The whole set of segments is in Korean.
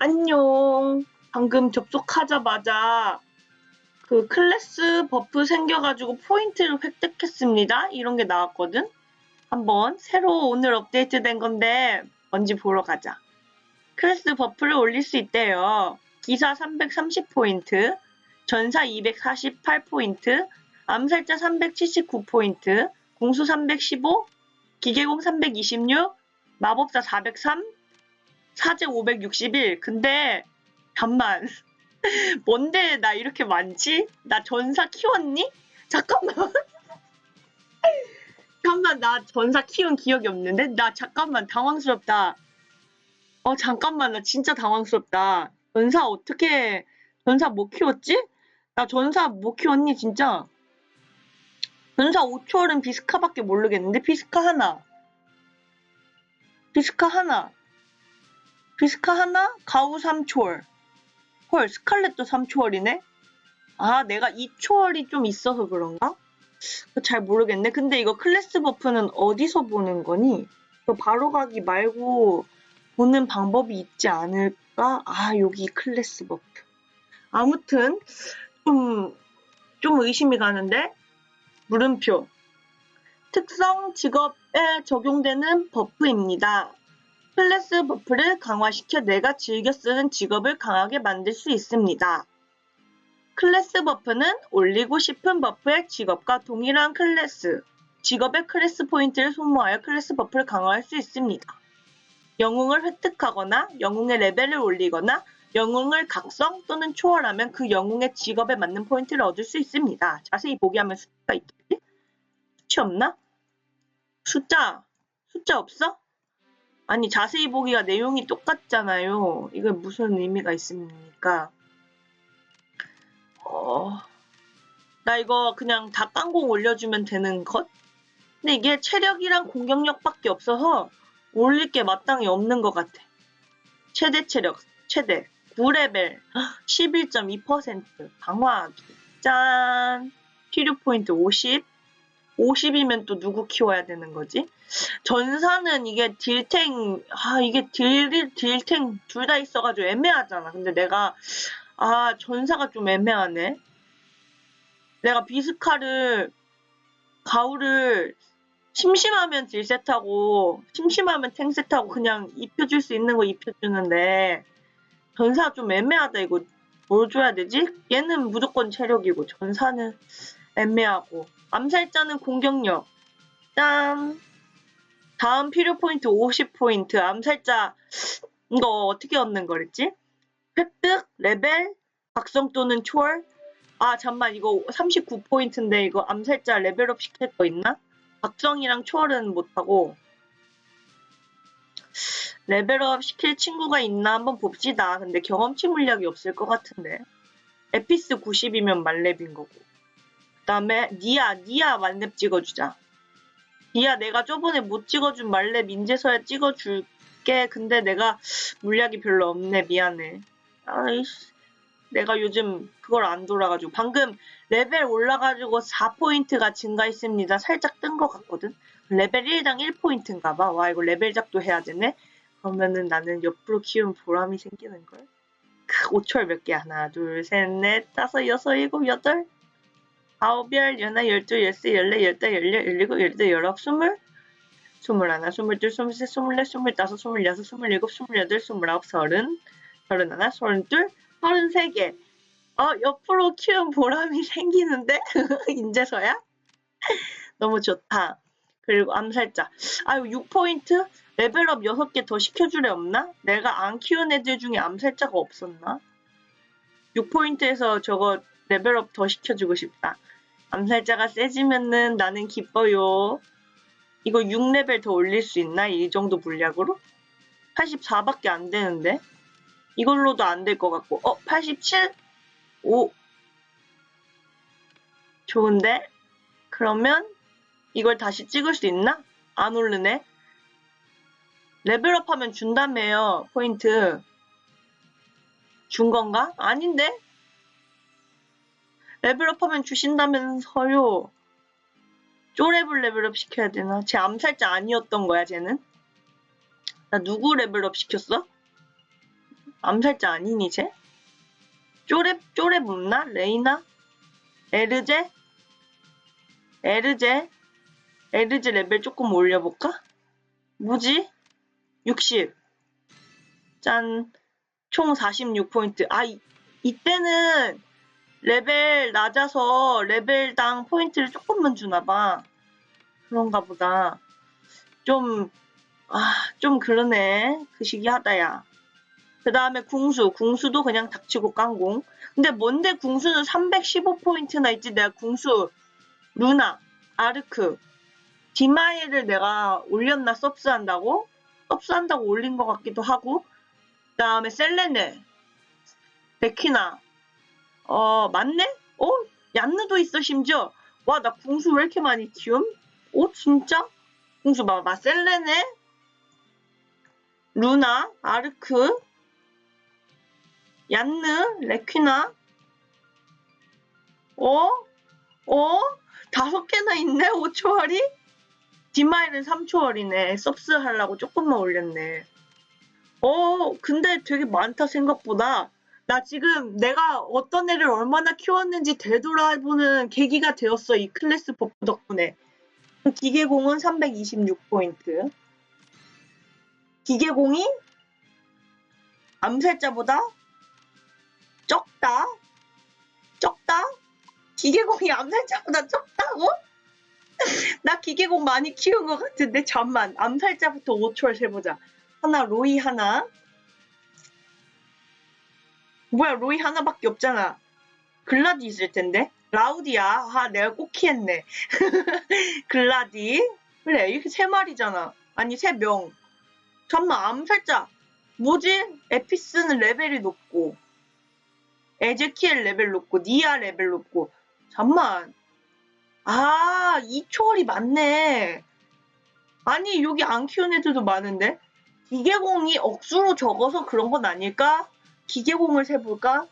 안녕. 방금 접속하자마자 그 클래스 버프 생겨가지고 포인트를 획득했습니다. 이런 게 나왔거든. 한번 새로 오늘 업데이트된 건데 뭔지 보러 가자. 클래스 버프를 올릴 수 있대요. 기사 330포인트, 전사 248포인트, 암살자 379포인트, 공수 315, 기계공 326, 마법사 403, 사제 561. 근데 잠만. 뭔데 나 이렇게 많지? 나 전사 키웠니? 잠깐만. 잠깐만 나 전사 키운 기억이 없는데? 나 잠깐만 당황스럽다. 어 잠깐만 나 진짜 당황스럽다. 전사 어떻게 전사 못 키웠지? 나 전사 못 키웠니 진짜? 전사 5초월은 비스카밖에 모르겠는데 비스카 하나. 비스카 하나. 비스카 하나, 가우 3초월. 헐, 스칼렛도 3초월이네? 아, 내가 2초월이 좀 있어서 그런가? 잘 모르겠네. 근데 이거 클래스 버프는 어디서 보는 거니? 바로 가기 말고 보는 방법이 있지 않을까? 아, 여기 클래스 버프. 아무튼, 좀, 좀 의심이 가는데? 물음표. 특성 직업에 적용되는 버프입니다. 클래스 버프를 강화시켜 내가 즐겨 쓰는 직업을 강하게 만들 수 있습니다. 클래스 버프는 올리고 싶은 버프의 직업과 동일한 클래스, 직업의 클래스 포인트를 소모하여 클래스 버프를 강화할 수 있습니다. 영웅을 획득하거나 영웅의 레벨을 올리거나 영웅을 각성 또는 초월하면 그 영웅의 직업에 맞는 포인트를 얻을 수 있습니다. 자세히 보기 하면 숫자가 있겠지? 수치 없나? 숫자, 숫자 없어? 아니 자세히 보기가 내용이 똑같잖아요. 이게 무슨 의미가 있습니까? 어, 나 이거 그냥 다 깡공 올려주면 되는 것? 근데 이게 체력이랑 공격력밖에 없어서 올릴 게 마땅히 없는 것 같아. 최대 체력, 최대 9레벨, 11.2% 강화하기. 짠! 필요 포인트 50. 50이면 또 누구 키워야 되는 거지? 전사는 이게 딜탱, 아, 이게 딜, 딜탱 둘 다 있어가지고 애매하잖아. 근데 내가, 아, 전사가 좀 애매하네. 내가 비스카를, 가우를 심심하면 딜셋하고, 심심하면 탱셋하고 그냥 입혀줄 수 있는 거 입혀주는데, 전사 좀 애매하다, 이거. 뭘 줘야 되지? 얘는 무조건 체력이고, 전사는 애매하고. 암살자는 공격력. 짠. 다음 필요 포인트 50포인트. 암살자. 이거 어떻게 얻는 거랬지? 획득, 레벨, 각성 또는 초월. 아, 잠만. 이거 39포인트인데 이거 암살자 레벨업 시킬 거 있나? 각성이랑 초월은 못하고. 레벨업 시킬 친구가 있나 한번 봅시다. 근데 경험치 물약이 없을 것 같은데. 에피스 90이면 말렙인 거고. 그 다음에 니아 니아 만렙 찍어주자. 니아 내가 저번에 못 찍어준 말렙 인제서야 찍어줄게. 근데 내가 물약이 별로 없네 미안해. 아이씨 내가 요즘 그걸 안 돌아가지고 방금 레벨 올라가지고 4포인트가 증가했습니다. 살짝 뜬 것 같거든. 레벨 1당 1포인트인가 봐. 와 이거 레벨 작도 해야 되네. 그러면은 나는 옆으로 키우면 보람이 생기는 걸. 크 5초월 몇 개? 하나, 둘, 셋, 넷, 다섯, 여섯, 일곱, 여덟. 아홉, 열, 열나, 열두, 열세, 열네, 열다, 열여, 열일곱, 열여덟, 열아홉, 스물, 스물하나, 스물둘, 스물셋, 스물넷, 스물다섯, 스물여섯, 스물일곱, 스물여덟, 스물아홉, 서른, 서른하나, 서른둘, 서른세 개. 어, 옆으로 키운 보람이 생기는데? 인제서야? 너무 좋다. 그리고 암살자. 아유, 6포인트? 레벨업 6개 더 시켜주래 없나? 내가 안 키운 애들 중에 암살자가 없었나? 6포인트에서 저거 레벨업 더 시켜주고 싶다. 암살자가 세지면은 나는 기뻐요. 이거 6레벨 더 올릴 수 있나? 이 정도 분량으로? 84밖에 안 되는데? 이걸로도 안 될 것 같고. 어, 87? 오. 좋은데? 그러면 이걸 다시 찍을 수 있나? 안 오르네. 레벨업 하면 준다며요, 포인트. 준 건가? 아닌데? 레벨업 하면 주신다면서요. 쪼레블 레벨업 시켜야 되나? 쟤 암살자 아니었던 거야, 쟤는? 나 누구 레벨업 시켰어? 암살자 아니니 쟤? 쪼렙 쪼렙 없나? 레이나? 에르제? 에르제? 에르제 레벨 조금 올려볼까? 뭐지? 60. 짠. 총 46포인트. 아, 이, 이때는 레벨 낮아서 레벨당 포인트를 조금만 주나봐. 그런가 보다. 좀, 아, 좀 그러네. 그 시기 하다야. 그 다음에 궁수. 궁수도 그냥 닥치고 깡공. 근데 뭔데 궁수는 315포인트나 있지? 내가 궁수, 루나, 아르크, 디마이를 내가 올렸나 서브스한다고? 서브스한다고 올린 것 같기도 하고. 그 다음에 셀레네, 베키나, 어, 맞네? 어? 얀느도 있어, 심지어. 와, 나 궁수 왜 이렇게 많이 키움? 어, 진짜? 궁수 봐봐. 셀레네, 루나, 아르크, 얀느, 레퀴나, 어? 어? 다섯 개나 있네, 5초월이? 디마일은 3초월이네. 서브스 하려고 조금만 올렸네. 어, 근데 되게 많다, 생각보다. 나 지금 내가 어떤 애를 얼마나 키웠는지 되돌아보는 계기가 되었어, 이 클래스 버프 덕분에. 기계공은 326포인트. 기계공이 암살자보다 적다? 적다? 기계공이 암살자보다 적다고? 나 기계공 많이 키운 것 같은데 잠만 암살자부터 5초를 세보자 하나 로이 하나 뭐야 로이 하나밖에 없잖아. 글라디 있을 텐데. 라우디야. 아 내가 꼭 키했네. 글라디. 그래 이렇게 세 마리잖아. 아니 세 명. 잠만 암살자 뭐지? 에피스는 레벨이 높고. 에제키엘 레벨 높고. 니아 레벨 높고. 잠만. 아, 이 초월이 많네. 아니, 여기 안 키운 애들도 많은데? 기계공이 억수로 적어서 그런 건 아닐까? 기계공을 세볼까?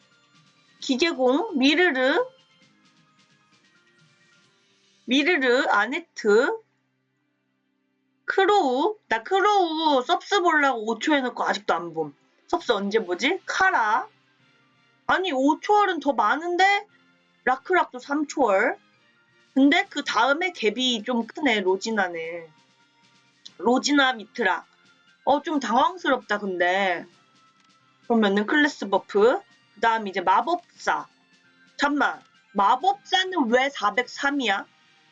기계공, 미르르, 미르르, 아네트, 크로우. 나 크로우 섭스 보려고 5초 해놓고 아직도 안 봄. 섭스 언제 보지? 카라. 아니, 5초월은 더 많은데? 라크락도 3초월. 근데 그 다음에 갭이 좀 크네, 로지나네. 로지나 미트라. 어, 좀 당황스럽다, 근데. 그러면은 클래스 버프. 그 다음 이제 마법사. 잠만. 마법사는 왜 403이야?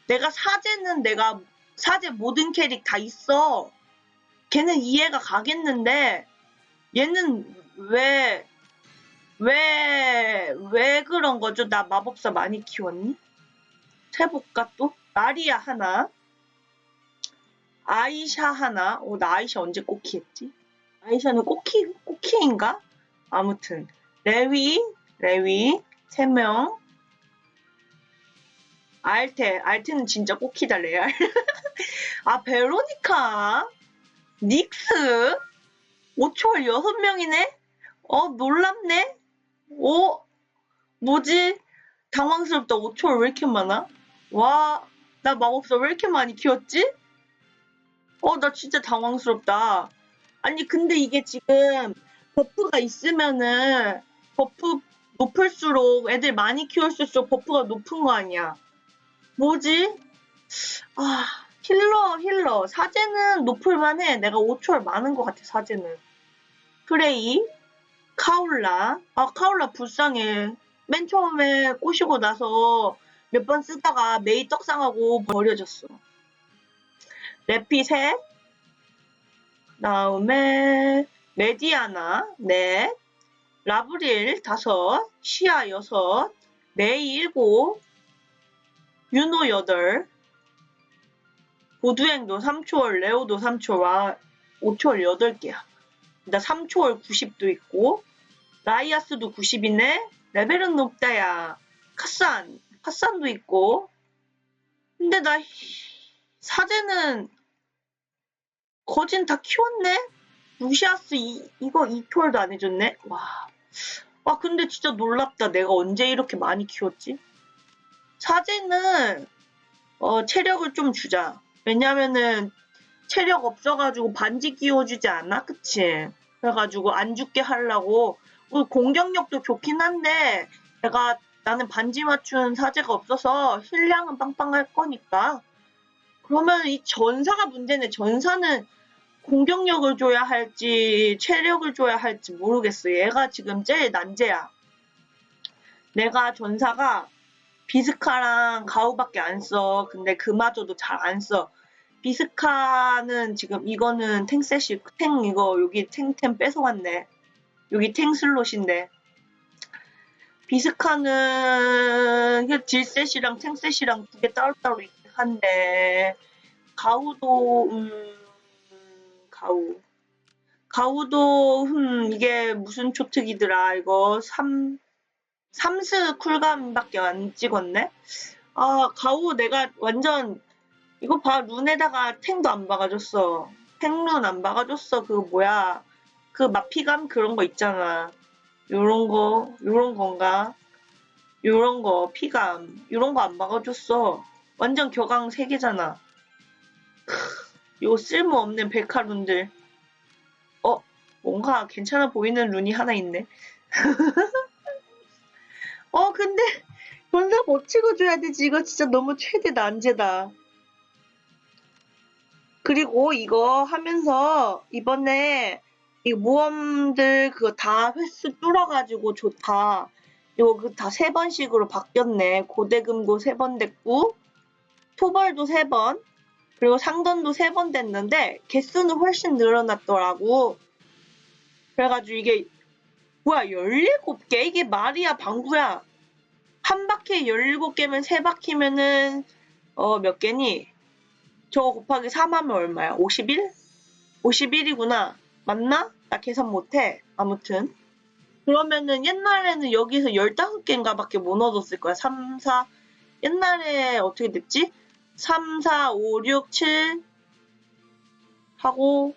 내가 사제는 내가, 사제 모든 캐릭 다 있어. 걔는 이해가 가겠는데, 얘는 왜, 왜, 왜 그런 거죠? 나 마법사 많이 키웠니? 세볼까 또? 마리아 하나, 아이샤 하나. 어, 나 아이샤 언제 꼬키 했지? 아이샤는 꼬키, 꼬키인가? 아무튼. 레위, 레위, 세 명. 알테, 알테는 진짜 꼬키다, 레알. 아, 베로니카, 닉스, 5초월 6명이네? 어, 놀랍네? 오, 뭐지? 당황스럽다. 5초월 왜 이렇게 많아? 와, 나 마법사 왜 이렇게 많이 키웠지? 어, 나 진짜 당황스럽다. 아니, 근데 이게 지금 버프가 있으면은 버프 높을수록 애들 많이 키울수록 버프가 높은 거 아니야. 뭐지? 아, 힐러, 힐러. 사제는 높을만 해. 내가 5초월 많은 것 같아, 사제는. 프레이, 카울라. 아, 카울라 불쌍해. 맨 처음에 꼬시고 나서 몇 번 쓰다가 메이 떡상하고 버려졌어. 레피 셋, 다음에 메디아나 넷, 라브릴 다섯, 시아 여섯, 메이 일곱, 윤호 여덟, 보두행도 3초월, 레오도 3초월, 5초월 8개야. 나 3초월 90도 있고, 라이아스도 90이네? 레벨은 높다, 야. 카산, 카산도 있고. 근데 나 사제는 거진 다 키웠네? 루시아스 이, 이거 2초월도 안 해줬네? 와. 아, 근데 진짜 놀랍다. 내가 언제 이렇게 많이 키웠지? 사제는, 어, 체력을 좀 주자. 왜냐면은, 체력 없어가지고 반지 끼워주지 않아? 그치? 그래가지고 안 죽게 하려고 어, 공격력도 좋긴 한데 내가 나는 반지 맞춘 사제가 없어서 힐량은 빵빵할 거니까 그러면 이 전사가 문제네. 전사는 공격력을 줘야 할지 체력을 줘야 할지 모르겠어. 얘가 지금 제일 난제야. 내가 전사가 비스카랑 가우밖에 안 써. 근데 그마저도 잘 안 써. 비스카는 지금 이거는 탱셋이 탱 이거 여기 탱템 뺏어갔네. 여기 탱 슬롯인데. 비스카는 딜셋이랑 탱셋이랑 두 개 따로따로 있긴 한데 가우도 음 가우 가우도 음 이게 무슨 초특이더라 이거 3 삼스 쿨감밖에 안 찍었네. 아 가우 내가 완전 이거 봐 룬에다가 탱도 안 박아줬어. 탱룬 안 박아줬어. 그 뭐야 그 마피감 그런 거 있잖아. 요런 거 요런 건가? 요런 거 피감 요런 거 안 박아줬어. 완전 격앙 3개잖아. 요 쓸모없는 백화룬들. 어 뭔가 괜찮아 보이는 룬이 하나 있네. 어, 근데 전사 못 찍어줘야 되지. 이거 진짜 너무 최대 난제다. 그리고 이거 하면서 이번에 이 모험들 그거 다 횟수 뚫어가지고 좋다. 이거 그 다 세 번씩으로 바뀌었네. 고대금고 세 번 됐고, 토벌도 세 번, 그리고 상던도 세 번 됐는데, 개수는 훨씬 늘어났더라고. 그래가지고 이게 뭐야 17개? 이게 말이야 방구야 한 바퀴에 17개면 세 바퀴면은 어 몇 개니? 저거 곱하기 3하면 얼마야? 51? 51이구나 맞나? 나 계산 못해 아무튼 그러면은 옛날에는 여기서 15개인가 밖에 못 얻었을 거야 3, 4 옛날에 어떻게 됐지? 3, 4, 5, 6, 7 하고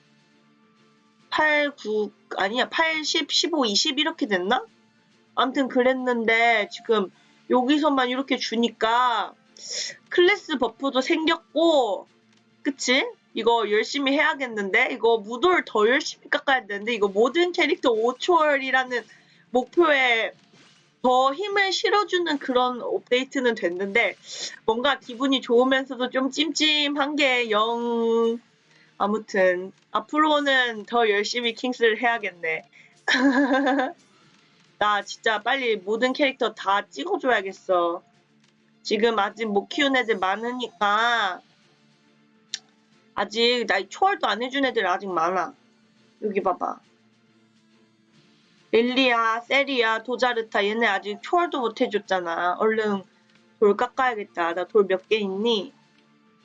8, 9, 아니야, 8, 10, 15, 20 이렇게 됐나? 아무튼 그랬는데 지금 여기서만 이렇게 주니까 클래스 버프도 생겼고, 그치? 이거 열심히 해야겠는데? 이거 무도를 더 열심히 깎아야 되는데, 이거 모든 캐릭터 5초월이라는 목표에 더 힘을 실어주는 그런 업데이트는 됐는데, 뭔가 기분이 좋으면서도 좀 찜찜한 게 영, 아무튼 앞으로는 더 열심히 킹스를 해야겠네. 나 진짜 빨리 모든 캐릭터 다 찍어줘야겠어. 지금 아직 못 키운 애들 많으니까 아직 나 초월도 안 해준 애들 아직 많아. 여기 봐봐. 릴리야, 세리야, 도자르타 얘네 아직 초월도 못 해줬잖아. 얼른 돌 깎아야겠다. 나 돌 몇 개 있니?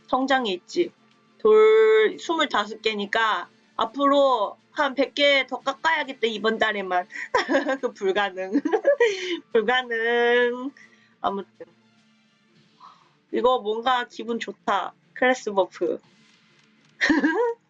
성장에 있지. 돌 25개니까 앞으로 한 100개 더 깎아야겠다 이번 달에만 그 불가능 불가능 아무튼 이거 뭔가 기분 좋다 클래스 버프